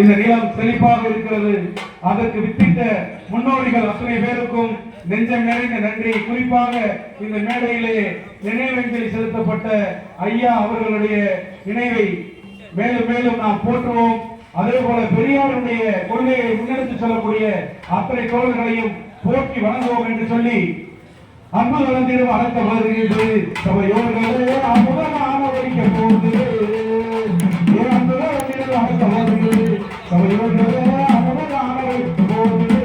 இந்த நிலம் செழிப்பாக இருக்கிறது. அதற்கு வித்திட்ட முன்னோடிகள் அத்தனை பேருக்கும் நெஞ்சம் நிறைந்த நன்றி. குறிப்பாக இந்த மேடையிலே நினைவஞ்சலி செலுத்தப்பட்ட ஐயா அவர்களுடைய நினைவை மேலும் மேலும் நாம் போற்றுவோம். அதே போல பெரியாருடைய கொள்கையை முன்னெடுத்து செல்லக்கூடிய அத்தனை தோழர்களையும் போற்றி வணங்குவோம் என்று சொல்லி அன்பு வளர்ந்திடும் அழைக்க வருகிறது சபையோர்களே அமுதமாக வைக்க போகுது வருகிறது சபையோர்களே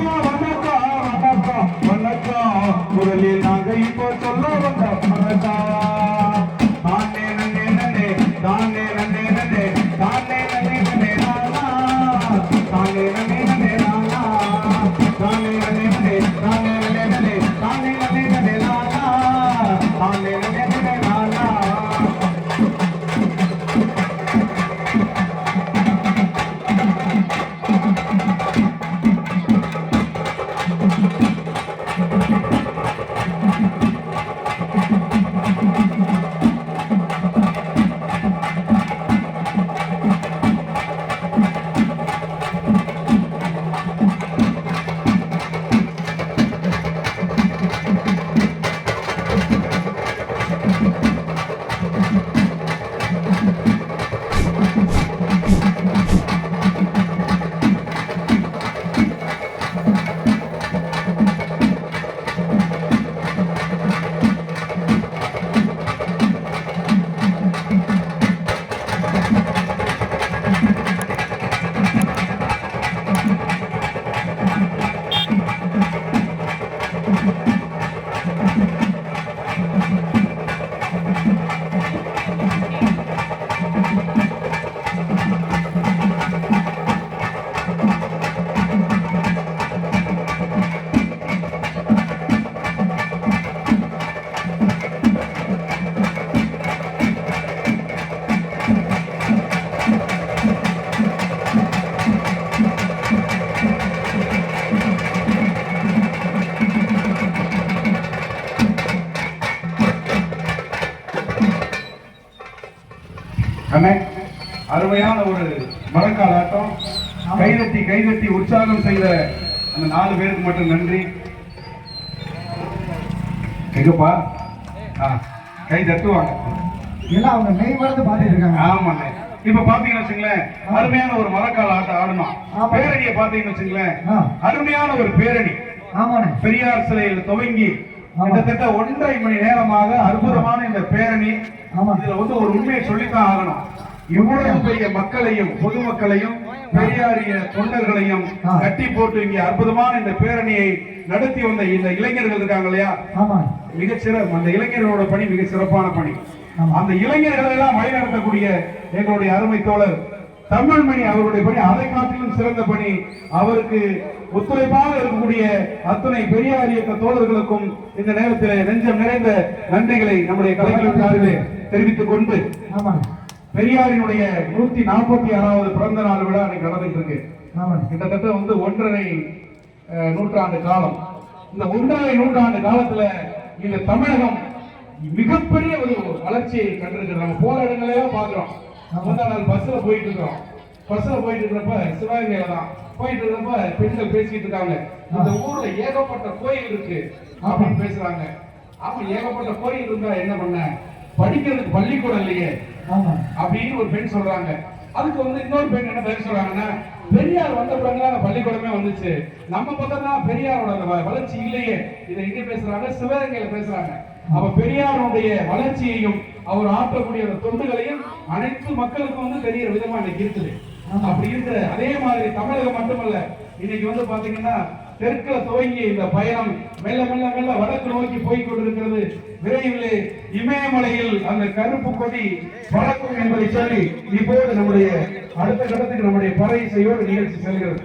வணக்கம். வண்ணக்கா வண்ணக்கா முதலில் நாங்க இப்போ சொல்ல வந்தோம். வணக்கம் அண்ணே அருமையான ஒரு மரக்கால் ஆட்டம் கைதட்டி கைதட்டி உற்சாகம் செய்த அந்த நாலு பேருக்கு மட்டும் நன்றி. எங்கப்பா? ஆ, கை தட்டுவாங்க. எல்லாம் அவங்க மெய் மறந்து பார்த்துட்டு இருக்காங்க. ஆமாண்ணே. இப்ப பாத்தீங்கன்னு வச்சுங்களேன் அருமையான ஒரு மரக்கால் ஆட்டம் ஆடணும். பேரணியை பாத்தீங்கன்னு வச்சுங்களேன். அருமையான ஒரு பேரணி. ஆமாண்ணே. பெரியார் சிலையில் துவங்கி. கிட்டத்தட்ட ஒன்றரை மணி நேரமாக அற்புதமான இந்த பேரணி. இதுல வந்து ஒரு உண்மையை சொல்லித்தான் ஆகணும் இவ்வளவு பெரிய மக்களையும் பொதுமக்களையும் பெரியாரிய தொண்டர்களையும். கட்டி போட்டு இங்கே அற்புதமான இந்த பேரணியை நடத்தி வந்த இந்த இளைஞர்கள் இருக்காங்க இல்லையா ஆமாங்க மிகச்சிறப்பு அந்த இளைஞர்களோட பணி மிக சிறப்பான பணி. அந்த இளைஞர்களை எல்லாம் வழிநடத்தக்கூடிய எங்களுடைய அருமை தோழர் தமிழ்மணி அவருடைய பணி அதை காட்டிலும் சிறந்த பணி. அவருக்கு ஒத்துழைப்பாக இருக்கக்கூடிய அத்தனை பெரியார் இயக்க தோழர்களுக்கும் இந்த நேரத்தில் நெஞ்சம் நிறைந்த நன்றிகளை நம்முடைய கலைஞர் சார்பிலே தெரிவித்துக் கொண்டு பெரியாரினுடைய நூத்தி நாற்பத்தி ஆறாவது பிறந்த நாள் விழா அன்னைக்கு நடந்துட்டு இருக்கு கிட்டத்தட்ட வந்து ஒன்றரை நூற்றாண்டு காலம். இந்த ஒன்றரை நூற்றாண்டு காலத்துல இந்த தமிழகம் மிகப்பெரிய ஒரு வளர்ச்சியை கண்டிருக்கிறது. நம்ம போற இடங்களெல்லாம் பாக்குறோம் முந்தா நாள் பஸ்ல போயிட்டு இருக்கிறோம் பஸ்ல போயிட்டு இருக்கிறப்ப சிவகங்கையில தான். போயிட்டு இருக்கிறப்ப பெண்கள் பேசிட்டு இருக்காங்க. இந்த ஊர்ல ஏகப்பட்ட கோயில் இருக்கு அப்படின்னு பேசுறாங்க. ஆமா ஏகப்பட்ட கோயில் இருந்தா என்ன பண்ண? படிக்கிறதுக்கு பள்ளிக்கூடம் இல்லையே. அப்படின்னு ஒரு பெண் சொல்றாங்க. அதுக்கு வந்து இன்னொரு பெண் என்ன பேர் சொல்றாங்கன்னா பெரியார் வந்த பிறகுதான் அந்த பள்ளிக்கூடமே வந்துச்சு. நம்ம பக்கம் தான் பெரியாரோட வளர்ச்சி இல்லையே. இதை எங்க பேசுறாங்க சிவகங்கையில பேசுறாங்க. அப்ப பெரியாருடைய வளர்ச்சியையும் அவர் ஆற்றக்கூடிய அந்த தொண்டுகளையும் அனைத்து மக்களுக்கும் வந்து தெரியற விதமா இன்னைக்கு இருக்குது. அப்படி இருக்கிற அதே மாதிரி தமிழகம் மட்டுமல்ல இன்னைக்கு வந்து பாத்தீங்கன்னா தெற்குல துவங்கி இந்த பயணம் மெல்ல மெல்ல மெல்ல வடக்கு நோக்கி போய் கொண்டிருக்கிறது. விரைவிலே இமயமலையில் அந்த கருப்பு கொடி பறக்கும் என்பதை சொல்லி இப்போது நம்முடைய அடுத்த கட்டத்துக்கு நம்முடைய பறை செய்யோடு நிகழ்ச்சி செல்கிறது.